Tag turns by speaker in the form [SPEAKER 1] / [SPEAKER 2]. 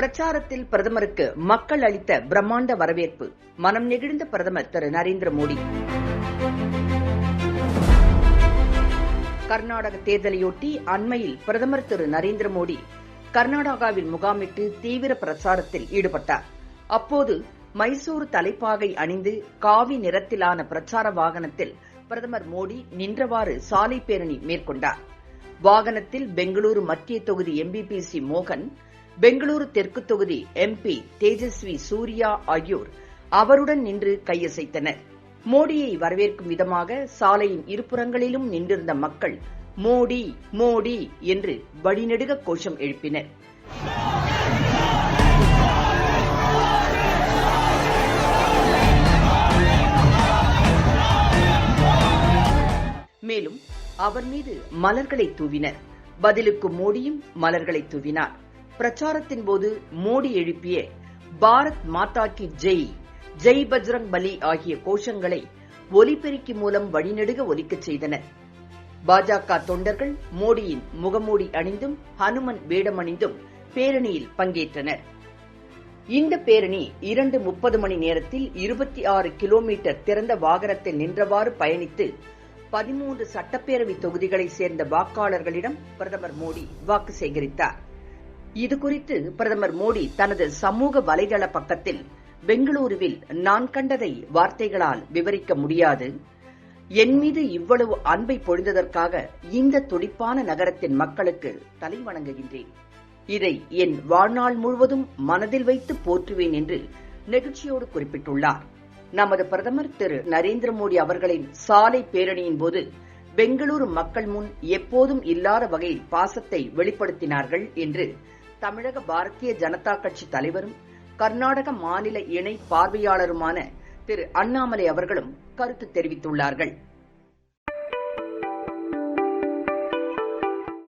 [SPEAKER 1] பிரச்சாரத்தில் பிரதமருக்கு மக்கள் அளித்த பிரம்மாண்ட வரவேற்பு. மனம் நெகிழ்ந்த பிரதமர் திரு. நரேந்திர மோடி. கர்நாடக தேர்தலையொட்டி அண்மையில் பிரதமர் திரு. நரேந்திர மோடி கர்நாடகாவில் முகாமிட்டு தீவிர பிரச்சாரத்தில் ஈடுபட்டார். அப்போது மைசூர் தலைப்பாகை அணிந்து காவி நிறத்திலான பிரச்சார வாகனத்தில் பிரதமர் மோடி நின்றவாறு சாலை பேரணி மேற்கொண்டார். வாகனத்தில் பெங்களூரு மத்திய தொகுதி எம்பிபிசி மோகன் பெங்களூரு தெற்கு தொகுதி எம்பி தேஜஸ்வி சூர்யா ஆகியோர் அவருடன் நின்று கையசைத்தனர். மோடியை வரவேற்கும் விதமாக சாலையின் இருபுறங்களிலும் நின்றிருந்த மக்கள் மோடி மோடி என்று வழிநெடுக கோஷம் எழுப்பினர். மேலும் அவர் மீது மலர்களை தூவினர். பதிலுக்கு மோடியும் மலர்களை தூவினார். பிரச்சாரத்தின் போது மோடி எழுப்பிய பாரத் மாதா கி ஜெய் ஜெய் பஜ்ரங் பலி ஆகிய கோஷங்களை ஒலிபெருக்கி மூலம் வழிநெடுக ஒலிக்கச் செய்தனர். பாஜக தொண்டர்கள் மோடியின் முகமூடி அணிந்தும் ஹனுமன் வேடமணிந்தும் பேரணியில் பங்கேற்றனர். இந்த பேரணி இரண்டு முப்பது மணி நேரத்தில் இருபத்தி ஆறு கிலோமீட்டர் திறந்த வாகனத்தில் நின்றவாறு பயணித்து பதிமூன்று சட்டப்பேரவை தொகுதிகளைச் சேர்ந்த வாக்காளர்களிடம் பிரதமர் மோடி வாக்கு சேகரித்தார். இதுகுறித்து பிரதமர் மோடி தனது சமூக வலைதள பக்கத்தில் பெங்களூருவில் நான் கண்டதை வார்த்தைகளால் விவரிக்க முடியாது. என் மீது இவ்வளவு அன்பை பொழிந்ததற்காக இந்த துடிப்பான நகரத்தின் மக்களுக்கு தலை வணங்குகின்றேன். இதை என் வாழ்நாள் முழுவதும் மனதில் வைத்து போற்றுவேன் என்று நெகிழ்ச்சியோடு குறிப்பிட்டுள்ளார். நமது பிரதமர் திரு நரேந்திர மோடி அவர்களின் சாலை பேரணியின் போது பெங்களூரு மக்கள் முன் எப்போதும் இல்லாத வகையில் பாசத்தை வெளிப்படுத்தினார்கள் என்று தமிழக பாரதிய ஜனதா கட்சி தலைவரும் கர்நாடக மாநில இணை பார்வையாளருமான திரு அண்ணாமலை அவர்களும் கருத்து தெரிவித்துள்ளார்கள்.